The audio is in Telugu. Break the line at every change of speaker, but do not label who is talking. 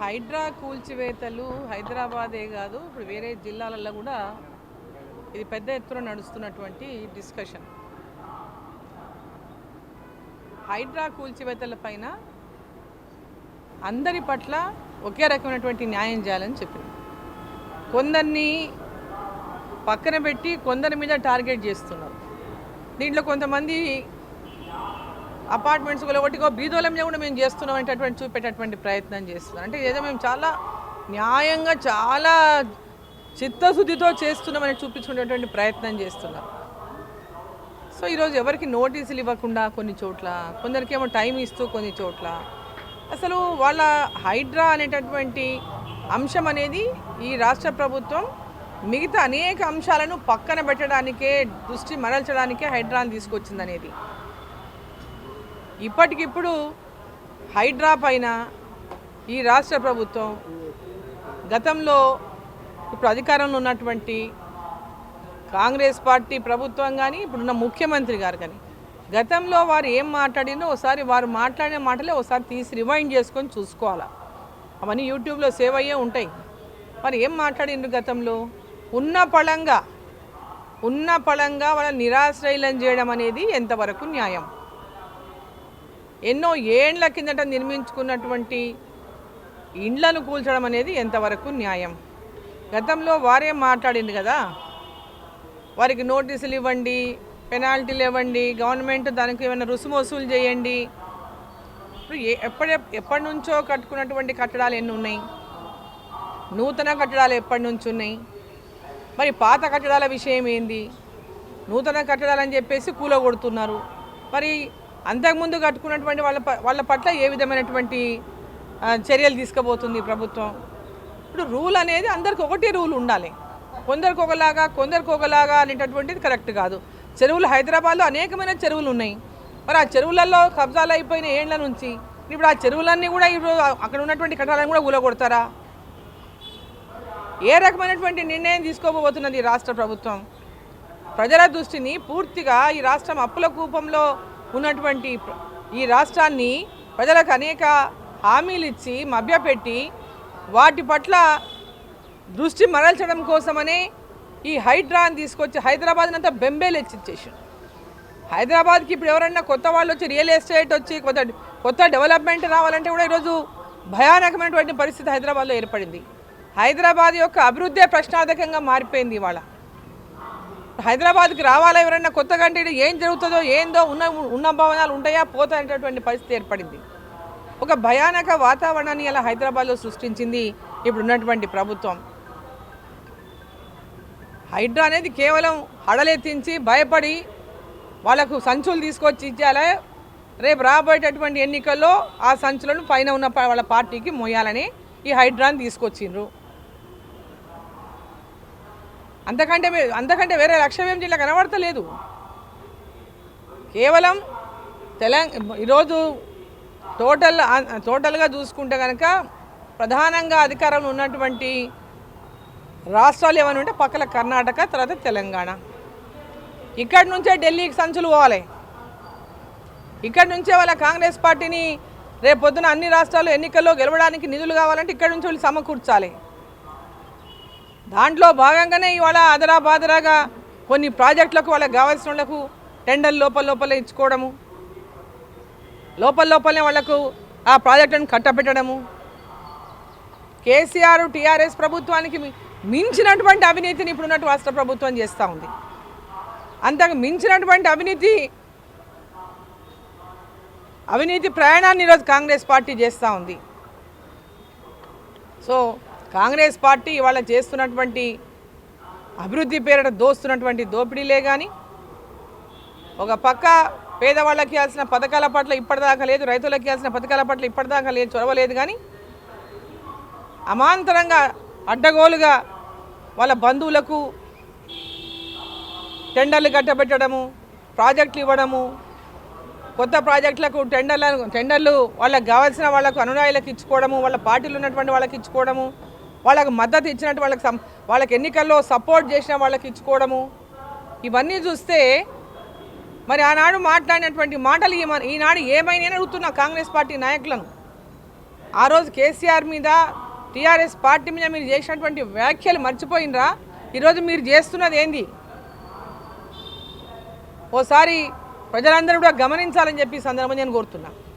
హైడ్రా కూల్చివేతలు హైదరాబాదే కాదు ఇప్పుడు వేరే జిల్లాలలో కూడా ఇది పెద్ద ఎత్తున నడుస్తున్నటువంటి డిస్కషన్. హైడ్రా కూల్చివేతల పైన అందరి పట్ల ఒకే రకమైనటువంటి న్యాయం చేయాలని చెప్పింది కొందరిని పక్కన పెట్టి కొందరి మీద టార్గెట్ చేస్తున్నారు. దీంట్లో కొంతమంది అపార్ట్మెంట్స్ ఒకటికో బీదోల కూడా మేము చేస్తున్నాం అనేటటువంటి చూపేటటువంటి ప్రయత్నం చేస్తున్నాం. అంటే ఏదో మేము చాలా న్యాయంగా చాలా చిత్తశుద్ధితో చేస్తున్నామని చూపించుకునేటువంటి ప్రయత్నం చేస్తున్నాం. సో ఈరోజు ఎవరికి నోటీసులు ఇవ్వకుండా కొన్ని చోట్ల కొందరికి ఏమో టైం ఇస్తూ కొన్ని చోట్ల అసలు వాళ్ళ హైడ్రా అనేటటువంటి అంశం అనేది ఈ రాష్ట్ర ప్రభుత్వం మిగతా అనేక అంశాలను పక్కన పెట్టడానికే దృష్టి మరల్చడానికే హైడ్రాని తీసుకొచ్చింది అనేది ఇప్పటికిప్పుడు హైడ్రా పైన ఈ రాష్ట్ర ప్రభుత్వం గతంలో ఇప్పుడు అధికారంలో ఉన్నటువంటి కాంగ్రెస్ పార్టీ ప్రభుత్వం కానీ ఇప్పుడున్న ముఖ్యమంత్రి గారు కానీ గతంలో వారు ఏం మాట్లాడినో ఒకసారి వారు మాట్లాడిన మాటలే ఒకసారి తీసి రివైండ్ చేసుకొని చూసుకోవాలి. అవన్నీ యూట్యూబ్లో సేవ్ అయ్యే ఉంటాయి. మరి ఏం మాట్లాడిండ్రు గతంలో? ఉన్న పళంగా ఉన్న పళంగా వాళ్ళ నిరాశ్రయులను చేయడం అనేది ఎంతవరకు న్యాయం? ఎన్నో ఏండ్ల కిందట నిర్మించుకున్నటువంటి ఇండ్లను కూల్చడం అనేది ఎంతవరకు న్యాయం? గతంలో వారే మాట్లాడింది కదా వారికి నోటీసులు ఇవ్వండి పెనాల్టీలు ఇవ్వండి గవర్నమెంట్ దానికి ఏమైనా రుసుము వసూలు చేయండి. ఇప్పుడు ఎప్పటి ఎప్పటి నుంచో కట్టుకున్నటువంటి కట్టడాలు ఎన్ని ఉన్నాయి? నూతన కట్టడాలు ఎప్పటి నుంచి ఉన్నాయి? మరి పాత కట్టడాల విషయం ఏంది? నూతన కట్టడాలని చెప్పేసి కూలగొడుతున్నారు. మరి అంతకుముందు కట్టుకున్నటువంటి వాళ్ళ వాళ్ళ పట్ల ఏ విధమైనటువంటి చర్యలు తీసుకోబోతుంది ప్రభుత్వం? ఇప్పుడు రూల్ అనేది అందరికి ఒకటే రూల్ ఉండాలి. కొందరికి ఒకలాగా కొందరికి ఒకలాగా అనేటటువంటిది కరెక్ట్ కాదు. చెరువులు హైదరాబాద్లో అనేకమైన చెరువులు ఉన్నాయి. మరి ఆ చెరువులలో కబ్జాలు అయిపోయిన ఏండ్ల నుంచి ఇప్పుడు ఆ చెరువులన్నీ కూడా ఇప్పుడు అక్కడ ఉన్నటువంటి కట్టాలను కూడా ఊలగొడతారా? ఏ రకమైనటువంటి నిర్ణయం తీసుకోబోతున్నది ఈ రాష్ట్ర ప్రభుత్వం? ప్రజల దృష్టిని పూర్తిగా ఈ రాష్ట్రం అప్పుల కూపంలో ఉన్నటువంటి ఈ రాష్ట్రాన్ని ప్రజలకు అనేక హామీలు ఇచ్చి మభ్యపెట్టి వాటి పట్ల దృష్టి మరల్చడం కోసమనే ఈ హైడ్రాని తీసుకొచ్చి హైదరాబాద్ అంతా బెంబేలు ఎచ్చిచ్చేసాడు హైదరాబాద్కి ఇప్పుడు ఎవరన్నా కొత్త వాళ్ళు వచ్చి రియల్ ఎస్టేట్ వచ్చి కొత్త కొత్త డెవలప్మెంట్ రావాలంటే కూడా ఈరోజు భయానకమైనటువంటి పరిస్థితి హైదరాబాద్లో ఏర్పడింది. హైదరాబాద్ యొక్క అభివృద్ధే ప్రశ్నార్థకంగా మారిపోయింది ఇవాళ. హైదరాబాద్కి రావాలా ఎవరైనా? కొత్తగా అంటే ఏం జరుగుతుందో ఏందో ఉన్న ఉన్న భవనాలు ఉంటాయా? పోతాయనేటటువంటి పరిస్థితి ఏర్పడింది. ఒక భయానక వాతావరణాన్ని ఇలా హైదరాబాద్లో సృష్టించింది ఇప్పుడు ఉన్నటువంటి ప్రభుత్వం. హైడ్రా అనేది కేవలం హడలెత్తించి భయపడి వాళ్ళకు సంచులు తీసుకొచ్చి ఇచ్చేయాలి రేపు రాబోయేటటువంటి ఎన్నికల్లో ఆ సంచులను పైన ఉన్న వాళ్ళ పార్టీకి మోయాలని ఈ హైడ్రాని తీసుకొచ్చిండ్రు. అంతకంటే అంతకంటే వేరే లక్ష్యం జిల్లా కనబడతలేదు. కేవలం తెలంగాణ ఈరోజు టోటల్ టోటల్గా చూసుకుంటే కనుక ప్రధానంగా అధికారంలో ఉన్నటువంటి రాష్ట్రాలు ఏమైనా ఉంటే పక్కల కర్ణాటక తర్వాత తెలంగాణ. ఇక్కడి నుంచే ఢిల్లీకి సంచులు పోవాలి. ఇక్కడి నుంచే వాళ్ళ కాంగ్రెస్ పార్టీని రేపు పొద్దున అన్ని రాష్ట్రాలు ఎన్నికల్లో గెలవడానికి నిధులు కావాలంటే ఇక్కడి నుంచి వాళ్ళు సమకూర్చాలి. దాంట్లో భాగంగానే ఇవాళ అదరా బాదరాగా కొన్ని ప్రాజెక్టులకు వాళ్ళకి కావాల్సిన వాళ్ళకు టెండర్ లోపల లోపల ఇచ్చుకోవడము లోపల లోపలనే వాళ్ళకు ఆ ప్రాజెక్టులను కట్టబెట్టడము. కేసీఆర్ టీఆర్ఎస్ ప్రభుత్వానికి మించినటువంటి అవినీతిని ఇప్పుడున్నట్టు రాష్ట్ర ప్రభుత్వం చేస్తూ ఉంది. అంతకు మించినటువంటి అవినీతి అవినీతి ప్రయాణాన్ని ఈరోజు కాంగ్రెస్ పార్టీ చేస్తూ ఉంది. సో కాంగ్రెస్ పార్టీ ఇవాళ చేస్తున్నటువంటి అభివృద్ధి పేరిట దోస్తున్నటువంటి దోపిడీలే కానీ ఒక పక్క పేదవాళ్ళకి ఇవ్వాల్సిన పథకాల పట్ల ఇప్పటిదాకా లేదు రైతులకు ఇవ్వాల్సిన పథకాల పట్ల ఇప్పటిదాకా లేదు చొరవలేదు కానీ అమాంతరంగా అడ్డగోలుగా వాళ్ళ బంధువులకు టెండర్లు కట్టబెట్టడము ప్రాజెక్టులు ఇవ్వడము కొత్త ప్రాజెక్టులకు టెండర్లను టెండర్లు వాళ్ళకి కావాల్సిన వాళ్ళకు అనునాయులకు ఇచ్చుకోవడము వాళ్ళ పార్టీలు ఉన్నటువంటి వాళ్ళకి ఇచ్చుకోవడము వాళ్ళకు మద్దతు ఇచ్చినట్టు వాళ్ళకి వాళ్ళకి ఎన్నికల్లో సపోర్ట్ చేసిన వాళ్ళకి ఇచ్చుకోవడము. ఇవన్నీ చూస్తే మరి ఆనాడు మాట్లాడినటువంటి మాటలు ఏమ- ఈనాడు ఏమైనా అడుగుతున్నా కాంగ్రెస్ పార్టీ నాయకులను. ఆ రోజు కేసీఆర్ మీద టీఆర్ఎస్ పార్టీ మీద మీరు చేసినటువంటి వ్యాఖ్యలు మర్చిపోయినరా? ఈరోజు మీరు చేస్తున్నది ఏంది? ఓసారి ప్రజలందరూ కూడా గమనించాలని చెప్పి సందర్భం నేను కోరుతున్నా.